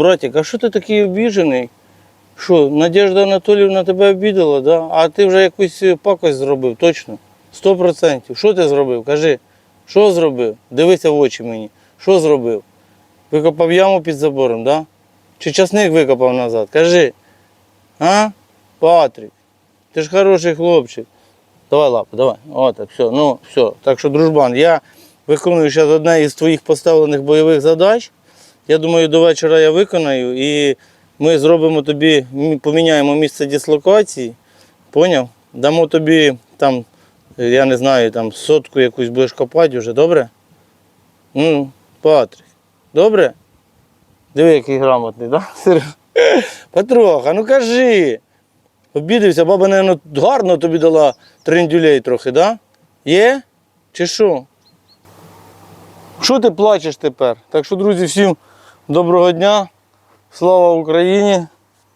Братик, а що ти такий обіжений? Що, Надежда Анатоліївна тебе обідала, да? а ти вже якусь е, пакость зробив, точно? Сто процентів. Що ти зробив? Кажи, що зробив? Дивися в очі мені. Що зробив? Викопав яму під забором, да? Чи часник викопав назад? Кажи. А? Патрік, ти ж хороший хлопчик. Давай лапу, давай. О, так, все, ну, все. Так що, дружбан, я виконую зараз одне із твоїх поставлених бойових задач. Я думаю, до вечора я виконаю і ми зробимо тобі, поміняємо місце дислокації. Поняв? Дамо тобі там, я не знаю, там сотку якусь будеш копати вже, добре? Ну, Патрик. Добре? Диви, який грамотний? Да? Петроха, ну кажи. Обідався, баба, напевно, гарно тобі дала трендюлей трохи, да? Є? Чи що? Що ти плачеш тепер? Так що, друзі, всім доброго дня. Слава Україні!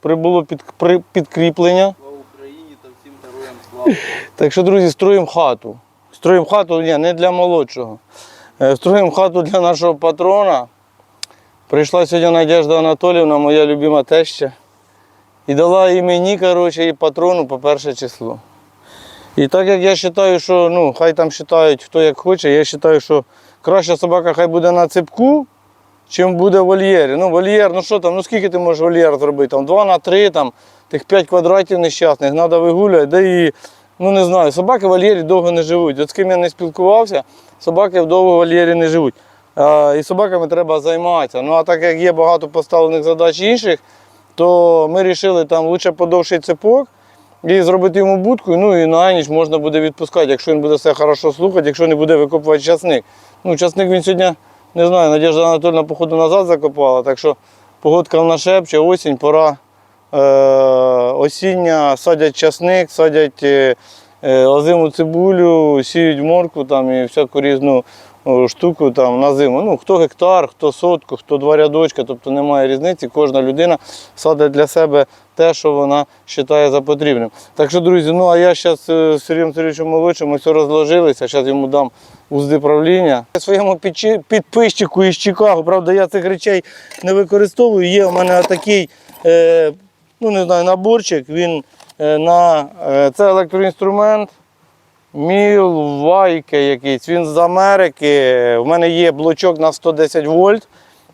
Прибуло під, при, підкріплення. Слава Україні та всім героям слава. Так що, друзі, строїмо хату. Строїмо хату ні, не для молодшого. Е, Строїмо хату для нашого патрона. Прийшла сьогодні Надежда Анатоліївна, моя любима теща. І дала і мені, коротше, і патрону по перше число. І так як я вважаю, що ну, хай там вважають хто як хоче, я вважаю, що краща собака хай буде на цепку, чим буде в вольєрі. Ну, вольєр, ну що там, ну скільки ти можеш вольєр зробити? Там 2 на 3, там, тих 5 квадратів нещасних, треба вигуляти, да і, ну не знаю, собаки в вольєрі довго не живуть. От з ким я не спілкувався, собаки довго в вольєрі не живуть. А, і собаками треба займатися. Ну а так як є багато поставлених задач інших, то ми вирішили там лучше подовший цепок і зробити йому будку, ну і на ніч можна буде відпускати, якщо він буде все хорошо слухати, якщо не буде викопувати часник. Ну, часник він сьогодні, не знаю, Надежда Анатольовна, походу, назад закопала, так що погодка в шепче, осінь, пора е, осіння, садять часник, садять е, е, озиму цибулю, сіють морку там, і всяку різну штуку там, на зиму. Ну, хто гектар, хто сотку, хто два рядочка, тобто немає різниці, кожна людина садить для себе те, що вона вважає за потрібним. Так що, друзі, ну а я зараз з Сергієм Сергійовичем молодшим, ми все розложилися, зараз йому дам узди правління. Своєму підписчику із Чикаго, правда, я цих речей не використовую. Є у мене такий, е, ну не знаю, наборчик. Він е, на е, це електроінструмент. Міл Вайке якийсь, він з Америки. У мене є блочок на 110 вольт.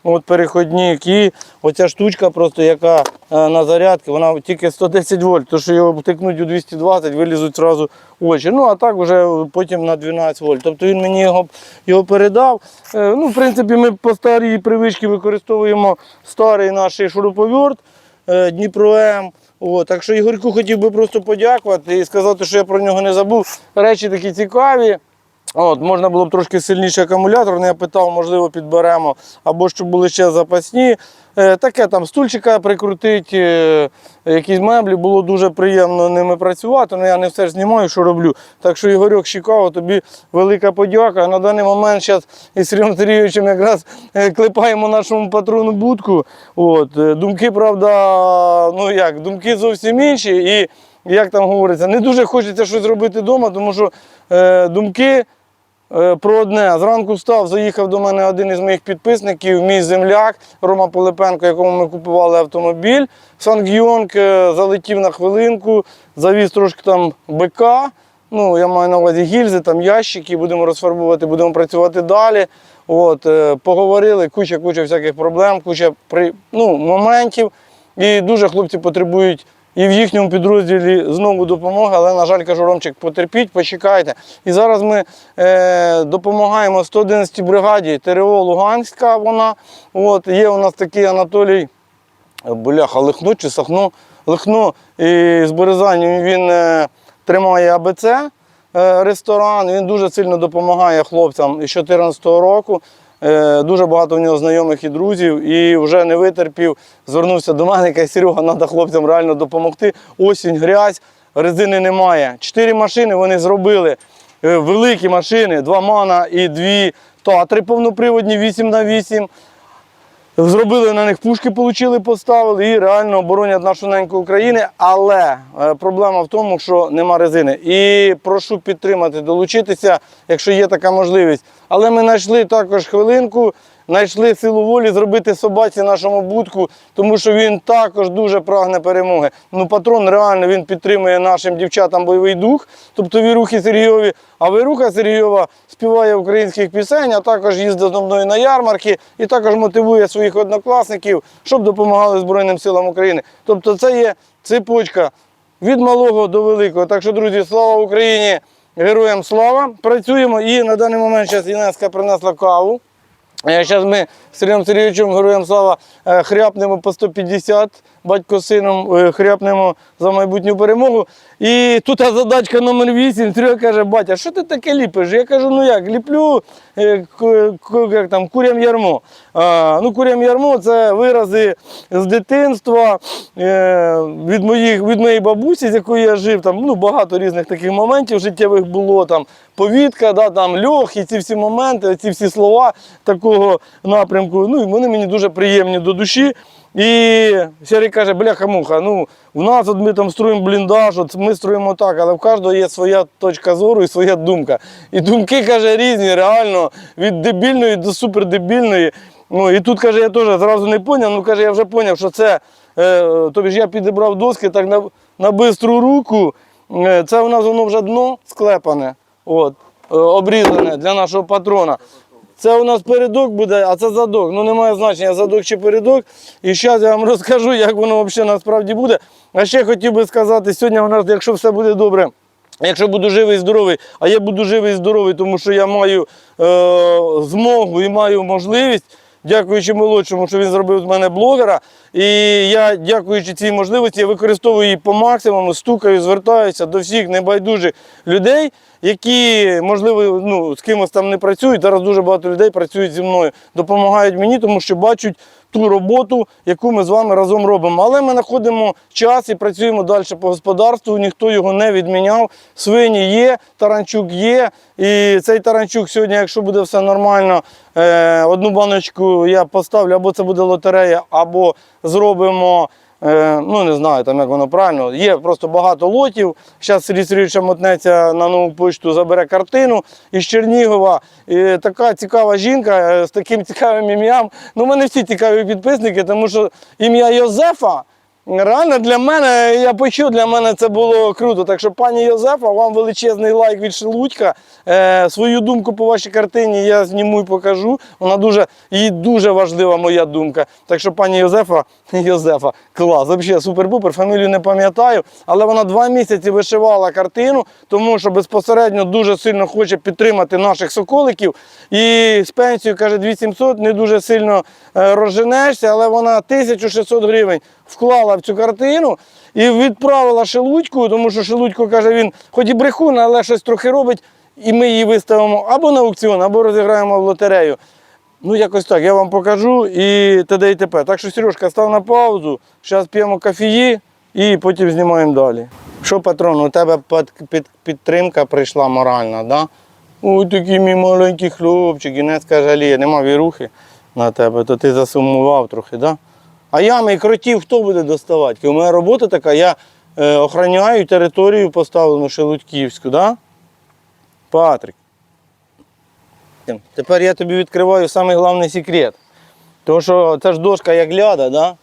От переходник. І оця штучка, просто яка е, на зарядці, вона тільки 110 вольт, тому що його втикнуть у 220, вилізуть одразу очі. Ну, а так вже потім на 12 вольт. Тобто він мені його, його передав. Е, Ну, в принципі, ми по старій привичці використовуємо старий наш шуруповерт е, Дніпро М. От, так що Ігорьку хотів би просто подякувати і сказати, що я про нього не забув. Речі такі цікаві. От, можна було б трошки сильніший акумулятор, але я питав, можливо, підберемо, або щоб були ще запасні. Е, таке там стульчика прикрутити, е, якісь меблі, було дуже приємно ними працювати, але я не все ж знімаю, що роблю. Так що, Ігорьок, Чикаго, тобі велика подяка. На даний момент зараз із Сергієм Сергійовичем якраз е, клепаємо нашому патрону будку. От, думки, правда, ну як, думки зовсім інші. І як там говориться, не дуже хочеться щось робити вдома, тому що е, думки. Е, Про одне. Зранку встав, заїхав до мене один із моїх підписників, мій земляк Рома Пилипенко, якому ми купували автомобіль. Сангйонг е, залетів на хвилинку, завіз трошки там БК. Ну, я маю на увазі гільзи, там ящики, будемо розфарбувати, будемо працювати далі. От, е, поговорили, куча, куча всяких проблем, куча при, ну, моментів. І дуже хлопці потребують і в їхньому підрозділі знову допомоги, але, на жаль, кажу, Ромчик, потерпіть, почекайте. І зараз ми е, допомагаємо 111 бригаді ТРО Луганська. Вона. От, є у нас такий Анатолій Бляха, Лихно чи Сахно. Лихно і з Березані він е, тримає АБЦ е, ресторан. Він дуже сильно допомагає хлопцям з 2014 року. Е, Дуже багато в нього знайомих і друзів, і вже не витерпів. Звернувся до мене, каже, Серега, треба хлопцям реально допомогти. Осінь, грязь, резини немає. Чотири машини вони зробили. Е, Великі машини, два мана і дві татри повноприводні 8 на 8 Зробили на них пушки, получили, поставили і реально оборонять нашу неньку України. Але е, проблема в тому, що нема резини. І прошу підтримати, долучитися, якщо є така можливість. Але ми знайшли також хвилинку знайшли силу волі зробити собаці нашому будку, тому що він також дуже прагне перемоги. Ну, патрон реально він підтримує нашим дівчатам бойовий дух, тобто вірухи Сергійові. А вируха Сергійова співає українських пісень, а також їздить зі мною на ярмарки і також мотивує своїх однокласників, щоб допомагали Збройним силам України. Тобто це є цепочка від малого до великого. Так що, друзі, слава Україні! Героям слава! Працюємо і на даний момент зараз Інеска принесла каву. Зараз ми з Сергієм Сергійовичем, героям слава, е, хряпнемо по 150, батько сином е, хряпнемо за майбутню перемогу. І тут задачка номер 8. Серега каже, батя, що ти таке ліпиш? Я кажу, ну як, ліплю е, як там, курям ярмо. А, ну, курям ярмо це вирази з дитинства, від, моїх, від моєї бабусі, з якою я жив. Там, ну, багато різних таких моментів життєвих було. Там, повітка, да, там, льох і ці всі моменти, ці всі слова такого напрямку. Ну, і вони мені дуже приємні до душі. І Сергій каже, бляха-муха, ну у нас от ми там строїмо бліндаж, от ми строїмо так, але в кожного є своя точка зору і своя думка. І думки, каже, різні, реально, від дебільної до супердебільної. Ну і тут каже, я теж зразу не зрозумів, ну каже, я вже зрозумів, що це, е, тобі ж я підібрав доски так на, на бистру руку. Е, Це у нас воно вже дно склепане, от, е, обрізане для нашого патрона. Це у нас передок буде, а це задок. Ну немає значення задок чи передок. І зараз я вам розкажу, як воно взагалі насправді буде. А ще хотів би сказати, сьогодні у нас, якщо все буде добре, якщо буду живий і здоровий, а я буду живий і здоровий, тому що я маю е, змогу і маю можливість. Дякуючи молодшому, що він зробив з мене блогера. І я, дякуючи цій можливості, я використовую її по максимуму, стукаю, звертаюся до всіх небайдужих людей, які, можливо, ну, з кимось там не працюють. Зараз дуже багато людей працюють зі мною, допомагають мені, тому що бачать ту роботу, яку ми з вами разом робимо. Але ми знаходимо час і працюємо далі по господарству. Ніхто його не відміняв. Свині є, таранчук є. І цей таранчук сьогодні, якщо буде все нормально, е, одну баночку я поставлю, або це буде лотерея, або зробимо. Е, ну не знаю там як воно правильно. Є просто багато лотів. Зараз Сергій Сергійович мотнеться на нову почту, забере картину із Чернігова. І така цікава жінка е, з таким цікавим ім'ям. Ну, в мене всі цікаві підписники, тому що ім'я Йозефа. Реально для мене, я почув, для мене це було круто. Так що, пані Йозефа, вам величезний лайк від Шелудька. Е, свою думку по вашій картині я зніму і покажу. Вона дуже, їй дуже важлива моя думка. Так що, пані Йозефа, Йозефа, клас, взагалі супер-пупер, фамілію не пам'ятаю, але вона два місяці вишивала картину, тому що безпосередньо дуже сильно хоче підтримати наших соколиків. І з пенсією, каже, 2700, не дуже сильно е, розженешся, але вона 1600 гривень вклала в цю картину і відправила Шелудьку, тому що Шелудько каже, він хоч і брехун, але щось трохи робить, і ми її виставимо або на аукціон, або розіграємо в лотерею. Ну, якось так, я вам покажу і т.д. і т.п. Так що, Сережка, став на паузу, зараз п'ємо кофеї і потім знімаємо далі. Що, патрон, у тебе під, під, підтримка прийшла моральна, да? Ой, такий мій маленький хлопчик, і не жаліє, нема вірухи на тебе, то ти засумував трохи, да? А ями і кротів хто буде доставати? У мене робота така, я е, охороняю територію поставлену Шелудьківську, да? Патрик. Тепер я тобі відкриваю самий головний секрет. Тому що це ж дошка як ляда, да?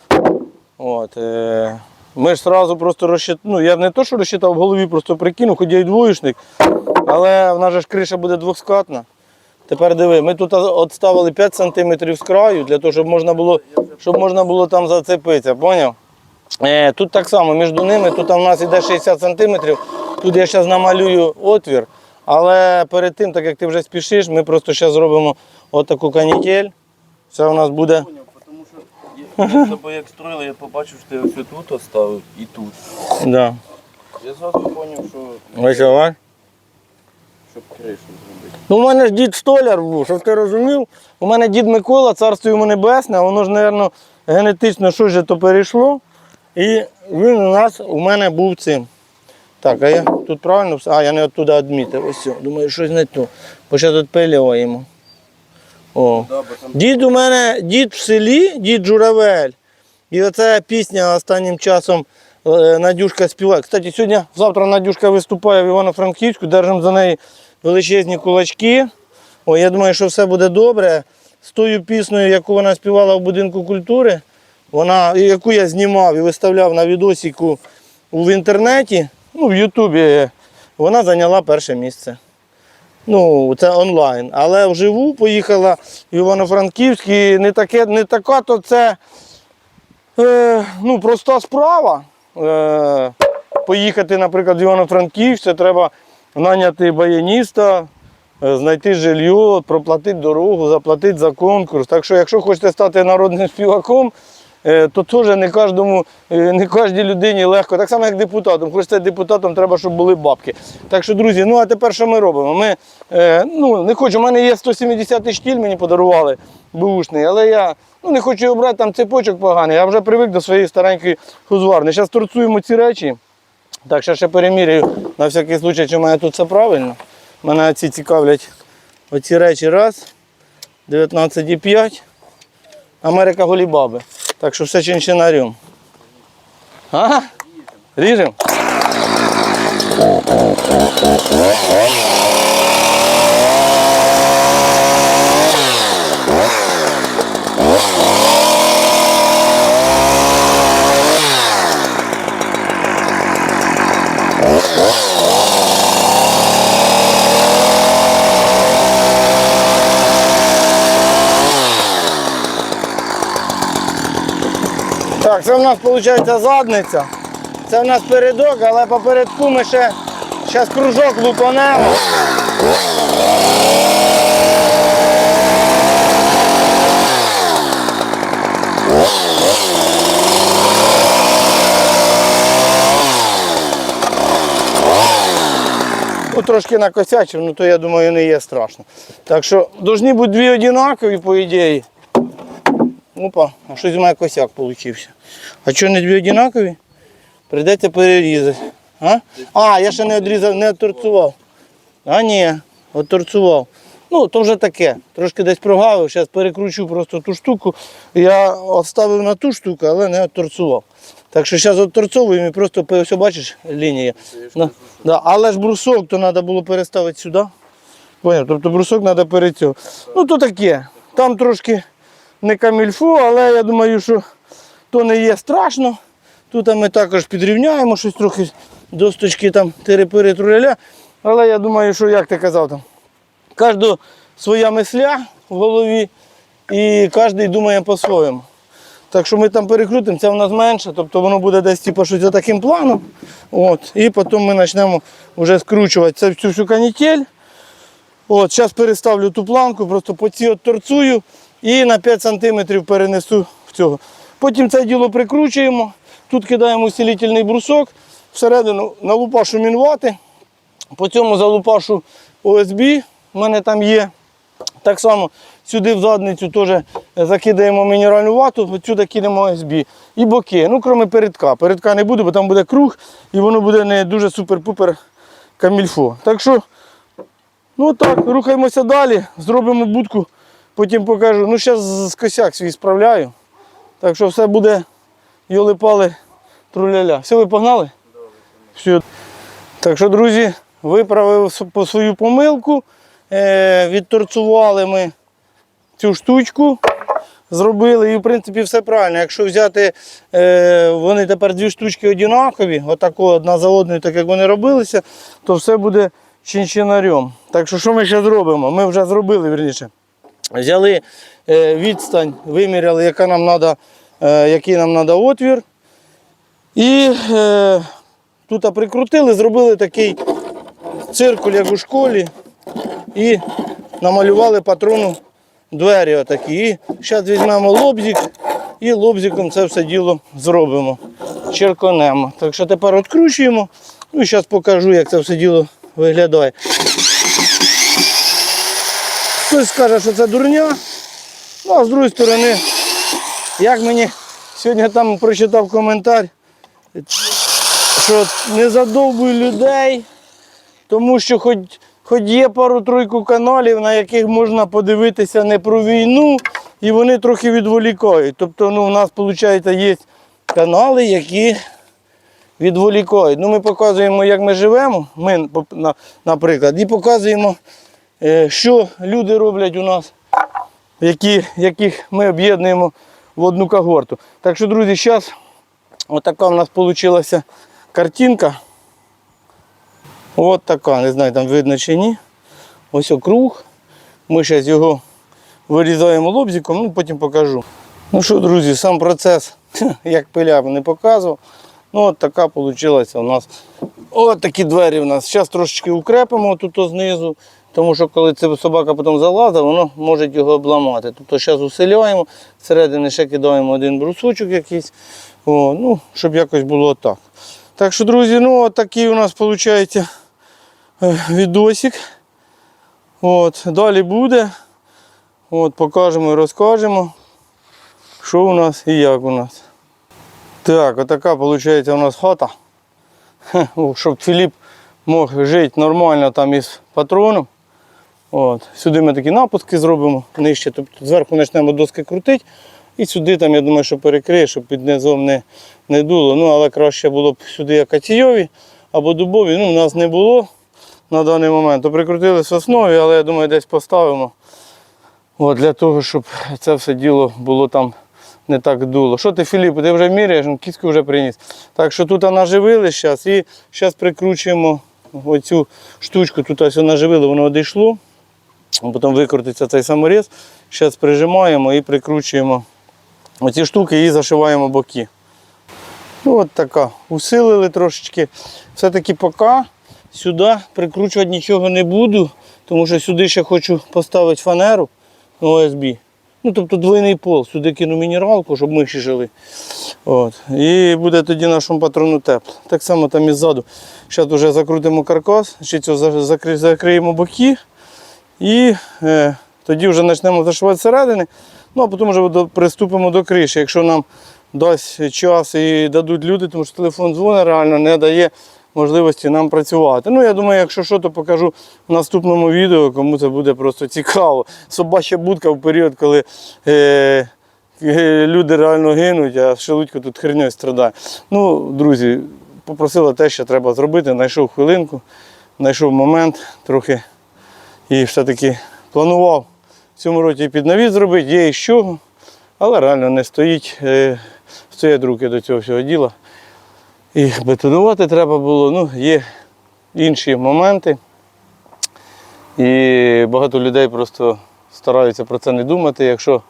От, е, ми ж одразу просто розчитали, ну я не то, що розчитав в голові, просто прикинув, хоч я й двоєчник, але в нас же ж криша буде двоскатна. Тепер диви, ми тут відставили 5 см з краю, для того, щоб можна було, щоб можна було там зацепитися, поняв? Е, тут так само, між ними, тут у нас йде 60 см, тут я зараз намалюю отвір, але перед тим, так як ти вже спішиш, ми просто зараз зробимо отаку канітель. Це у нас буде. Я, з тобою як строїли, я побачив, що ти ось тут оставив і тут. Да. Я зразу зрозумів, що давай. щоб кришу зробити. Ну, у мене ж дід столяр був, щоб ти розумів. У мене дід Микола, царство йому небесне, воно ж, мабуть, генетично щось же то перейшло. І він у нас у мене був цим. Так, а я тут правильно все. А, я не оттуда відмітив. Ось, все. думаю, щось не то. Бо ще тут пилюємо. О. Дід у мене дід в селі, дід Журавель. І оця пісня останнім часом е, Надюшка співає. Кстати, сьогодні, завтра Надюшка виступає в Івано-Франківську, держимо за неї величезні кулачки. О, я думаю, що все буде добре. з тою піснею, яку вона співала в будинку культури, вона, яку я знімав і виставляв на відосіку в інтернеті, ну, в Ютубі, вона зайняла перше місце. Ну, це онлайн. Але вживу поїхала в Івано-Франківськ і не, таке, не така, то це е, ну, проста справа. Е, поїхати, наприклад, в Івано-Франківськ, це треба наняти баяніста, е, знайти жилье, проплатити дорогу, заплатити за конкурс. Так що, якщо хочете стати народним співаком, е, то теж не кожному, е, не кожній людині легко. Так само, як депутатом. Стати депутатом, треба, щоб були бабки. Так що, друзі, ну а тепер що ми робимо? Ми ну, не хочу, у мене є 170 штіль, мені подарували бушний, але я ну, не хочу його брати, там цепочок поганий, я вже привик до своєї старенької хузварни. Зараз торцуємо ці речі. Так, ще ще перемірюю на всякий случай, чи в мене тут все правильно. Мене ці цікавлять оці речі. Раз, 19,5. Америка голібаби. Так що все чинчинарем. Ага. Ріжемо. Це в нас виходить задниця. Це в нас передок, але попередку ми ще зараз кружок лупанемо. Ну, трошки накосячив, ну то я думаю не є страшно. Так що повинні бути дві однакові, по ідеї. Опа, а щось у мене косяк получився. А що не дві однакові? Прийдеться перерізати. А? а, я ще не відрізав, не отторцував. А ні, отторцував. Ну, то вже таке. Трошки десь прогавив, зараз перекручу просто ту штуку. Я оставив на ту штуку, але не отторцував. Так що зараз отторцовуємо і просто ось бачиш лінія. Да. Да. Але ж брусок то треба було переставити сюди. Поняв? Тобто брусок треба перед цього. Ну то таке. Там трошки не камільфу, але я думаю, що то не є страшно. Тут ми також підрівняємо щось трохи досточки там тири-пири труляля. Але я думаю, що як ти казав там, кожного своя мисля в голові і кожен думає по-своєму. Так що ми там перекрутимо, це в нас менше, тобто воно буде десь типу, щось за таким планом. От, і потім ми почнемо вже скручувати це всю канітель. От, Зараз переставлю ту планку, просто по цій отторцую і на 5 см перенесу в цього. Потім це діло прикручуємо, тут кидаємо усилительний брусок, всередину налупашу мінвати, по цьому залупашу ОСБ, в мене там є. Так само сюди в задницю теж закидаємо мінеральну вату, от сюди кинемо ОСБ. І боки. Ну, крім передка. Передка не буде, бо там буде круг і воно буде не дуже супер-пупер камільфо. Так що, ну так, рухаємося далі, зробимо будку, потім покажу. Ну, зараз косяк свій справляю. Так що все буде йоли-пали труляля. Все, ви погнали? Все. Так що, друзі, виправив по свою помилку. Е, відторцували ми цю штучку, зробили і в принципі все правильно. Якщо взяти, е, вони тепер дві штучки однакові, отако одна за одною, так як вони робилися, то все буде чинчинарем. Так що що ми ще зробимо? Ми вже зробили, вірніше. Взяли е, відстань, виміряли, яка нам надо, е, який нам треба отвір. І е, тут прикрутили, зробили такий циркуль, як у школі. І намалювали патрону двері отакі. І зараз візьмемо лобзик і лобзиком це все діло зробимо. Черконемо. Так що тепер відкручуємо. Ну і зараз покажу, як це все діло виглядає. Хтось скаже, що це дурня. Ну, а з другої сторони, як мені сьогодні там прочитав коментар, що не задовбуй людей, тому що хоч, хоч є пару-тройку каналів, на яких можна подивитися не про війну, і вони трохи відволікають. Тобто ну, у нас, виходить, є канали, які відволікають. Ну, ми показуємо, як ми живемо, ми, наприклад, і показуємо, що люди роблять у нас які, яких ми об'єднуємо в одну когорту. Так що, друзі, зараз отака в нас вийшла картинка. От така, не знаю, там видно чи ні. Ось округ. Ми зараз його вирізаємо лобзиком, ну потім покажу. Ну що, друзі, сам процес, як пиляв, не показував. Ну от така вийшла у нас. От такі двері у нас. Зараз трошечки укрепимо тут знизу, тому що коли ця собака потім залазить, воно може його обламати. Тобто зараз усиляємо, всередині ще кидаємо один брусочок якийсь, О, ну, щоб якось було так. Так що, друзі, ну такий у нас виходить відосик. От, далі буде. От, покажемо і розкажемо, що у нас і як у нас. Так, отака виходить у нас хата. Хе, Щоб Філіп мог жити нормально там із патроном. От. Сюди ми такі напуски зробимо нижче, тобто зверху почнемо доски крутити. І сюди, там, я думаю, що перекриє, щоб під низом не, не дуло. Ну, але краще було б сюди акаційові або дубові. Ну, у нас не було на даний момент. То прикрутили соснові, але я думаю, десь поставимо. От, для того, щоб це все діло було там не так дуло. Що ти, Філіп, ти вже міряєш, ну, кістку вже приніс. Так що тут наживили зараз і зараз прикручуємо оцю штучку, тут ось наживили, воно одійшло. Потім викрутиться цей саморіз. Зараз прижимаємо і прикручуємо оці штуки і зашиваємо боки. Ну, от така. Усилили трошечки. Все-таки поки сюди прикручувати нічого не буду, тому що сюди ще хочу поставити фанеру на ОСБ. Ну, тобто двойний пол. Сюди кину мінералку, щоб миші жили. От. І буде тоді нашому патрону тепло. Так само там і ззаду. Зараз вже закрутимо каркас, ще цього закриємо боки. І е, тоді вже почнемо зашивати зсередини. Ну а потім вже до- приступимо до криші. Якщо нам дасть час і дадуть люди, тому що телефон дзвонить, реально не дає можливості нам працювати. Ну, я думаю, якщо що, то покажу в наступному відео, кому це буде просто цікаво. Собача будка в період, коли е, е, люди реально гинуть, а шелудько тут херньою страдає. Ну, друзі, попросила те, що треба зробити, знайшов хвилинку, знайшов момент трохи і все-таки планував в цьому році під зробити, є із чого, але реально не стоїть, е, стоять руки до цього всього діла. І бетонувати треба було, ну, є інші моменти. І багато людей просто стараються про це не думати. Якщо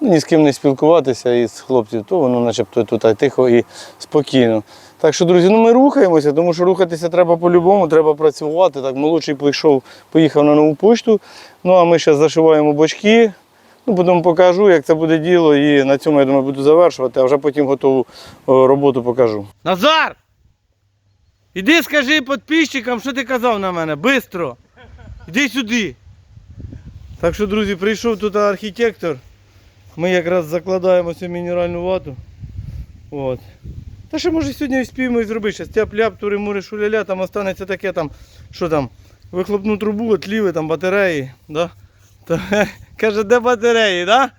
ну, ні з ким не спілкуватися із хлопців, то воно начебто тут тихо і спокійно. Так що, друзі, ну ми рухаємося, тому що рухатися треба по-любому, треба працювати. Так, молодший прийшов, поїхав на нову почту. Ну а ми зараз зашиваємо бочки. Ну, потім покажу, як це буде діло, і на цьому, я думаю, буду завершувати, а вже потім готову роботу покажу. Назар! Іди скажи підписчикам, що ти казав на мене. Бистро! Іди сюди. Так що, друзі, прийшов тут архітектор. Ми якраз закладаємо цю мінеральну вату. От. Та ще може сьогодні вспіємо і зробити. Щас тяп-ляп, тури-мури, шуляля, там останеться таке там, що там, вихлопну трубу, отліви, там батареї. Да? Та, каже, де батареї, да?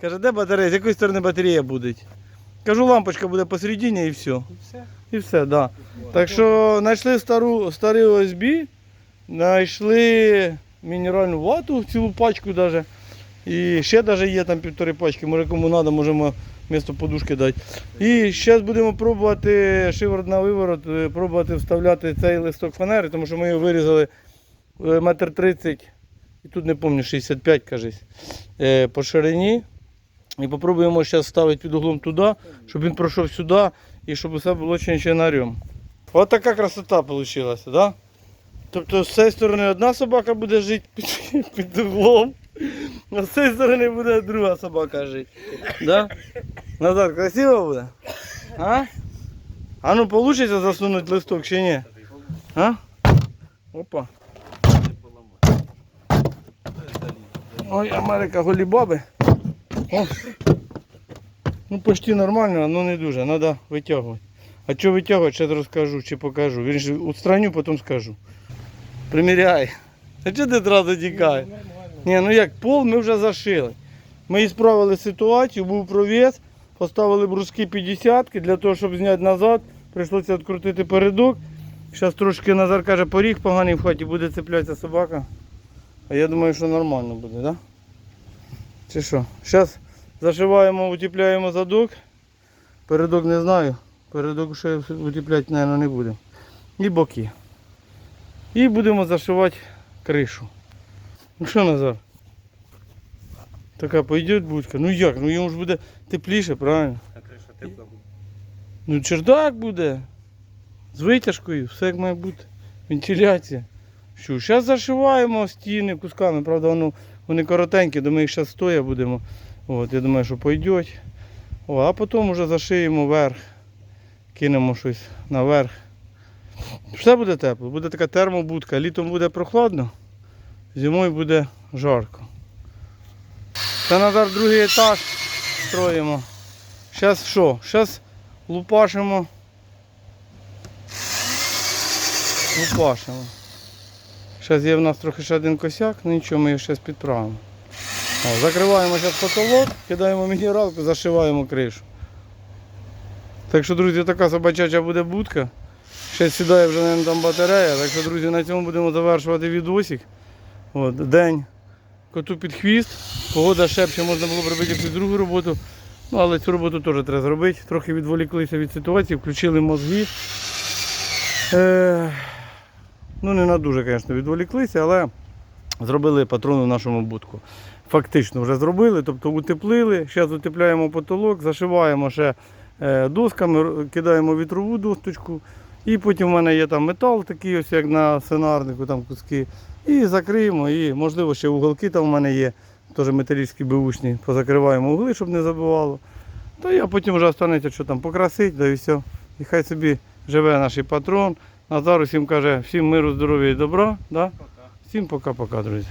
Каже, де батареї? З якої сторони батарея буде? Кажу, лампочка буде посередині і все. І все, так. Да. Так що знайшли стару, старий ОСБ, знайшли мінеральну вату, цілу пачку навіть. І ще навіть є там півтори пачки, може кому треба, можемо вмісто подушки дати. І зараз будемо пробувати шиворот на виворот, е, пробувати вставляти цей листок фанери, тому що ми його вирізали е, метр тридцять, і тут не пам'ятаю, 65, кажись, по ширині. І попробуємо зараз ставити під углом туди, щоб він пройшов сюди і щоб усе було чинчинарем. Ось така красота вийшла, да? Тобто з цієї сторони одна собака буде жити під, під углом, а з цієї сторони буде друга собака жити. Да? Назар, красиво буде? А? А ну вийде засунути листок чи ні? А? Опа. Ой, Америка голі баби. О. Ну почти нормально, але не дуже. Треба витягувати. А що витягувати, ще розкажу чи покажу. Він устраню, потім скажу. Приміряй. А чого ти одразу тікаєш? Ні, ну як пол ми вже зашили. Ми ісправили ситуацію, був провіс, поставили бруски 50 для того, щоб зняти назад. Прийшлося відкрутити передок. Зараз трошки Назар каже, поріг поганий в хаті, буде цеплятися собака. А я думаю, що нормально буде, так? Да? Чи що? Зараз зашиваємо, утепляємо задок. Передок не знаю. Передок ще утепляти, мабуть, не будемо. І боки. І будемо зашивати кришу. Ну що, Назар? Така пойде будка. Ну як? Ну йому ж буде тепліше, правильно? А криша тепла буде. Ну чердак буде. З витяжкою, все як має бути. Вентиляція. Що, зараз зашиваємо стіни кусками, правда, воно, вони коротенькі, то ми їх зараз стоя будемо. От, я думаю, що пойдуть. О, а потім вже зашиємо верх. Кинемо щось наверх. Все буде тепло, буде така термобудка. Літом буде прохладно, зимою буде жарко. Це Назар другий етаж строїмо. Зараз що? Зараз лупашимо. Лупашимо. Зараз є в нас трохи ще один косяк, ну нічого, ми його зараз підправимо. О, закриваємо зараз потолок, кидаємо мінералку, зашиваємо кришу. Так що, друзі, така собачача буде будка. Ще сідає вже наверно, там батарея. Так що, друзі, на цьому будемо завершувати відосик. От, день коту під хвіст. Погода шепче, можна було б робити якусь другу роботу. Ну, але цю роботу теж треба зробити. Трохи відволіклися від ситуації, включили мозги. Е, ну, не на дуже, звісно, відволіклися, але зробили патрону в нашому будку. Фактично вже зробили, тобто утеплили. Зараз утепляємо потолок, зашиваємо ще е, досками, кидаємо вітрову досточку. І потім в мене є там метал, такий ось як на сценарнику, там куски. І закриємо, і можливо ще уголки там в мене є, теж металічні беушні, позакриваємо угли, щоб не забувало. Та я потім вже останеться, що там покрасить, да і все. І хай собі живе наш патрон. Назар усім каже, всім миру, здоров'я і добра. Да? Всім пока-пока, друзі.